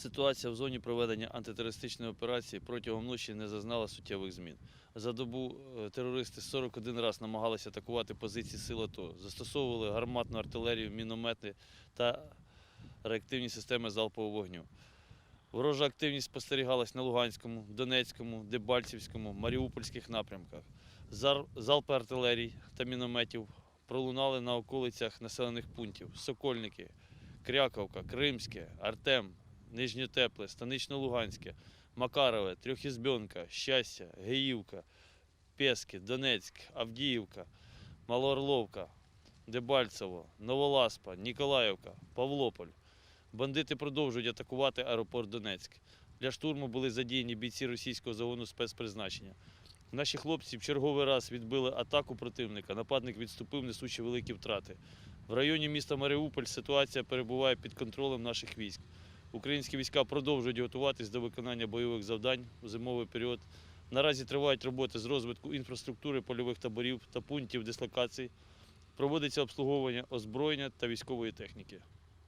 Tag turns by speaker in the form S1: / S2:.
S1: Ситуація в зоні проведення антитерористичної операції протягом ночі не зазнала суттєвих змін. За добу е, терористи 41 раз намагалися атакувати позиції сил АТО, застосовували гарматну артилерію, міномети та реактивні системи залпового вогню. Ворожа активність спостерігалась на Луганському, Донецькому, Дебальцівському, Маріупольських напрямках. Залпи артилерій та мінометів пролунали на околицях населених пунктів Сокольники, Кряковка, Кримське, Артем, Нижньотепле, Станично-Луганське, Макарове, Трьохізбьонка, Щастя, Геївка, Пески, Донецьк, Авдіївка, Малоорловка, Дебальцево, Новоласпа, Ніколаївка, Павлополь. Бандити продовжують атакувати аеропорт Донецьк. Для штурму були задіяні бійці російського загону спецпризначення. Наші хлопці в черговий раз відбили атаку противника. Нападник відступив, несучи великі втрати. В районі міста Маріуполь ситуація перебуває під контролем наших військ. Українські війська продовжують готуватись до виконання бойових завдань у зимовий період. Наразі тривають роботи з розвитку інфраструктури польових таборів та пунктів дислокації. Проводиться обслуговування озброєння та військової техніки.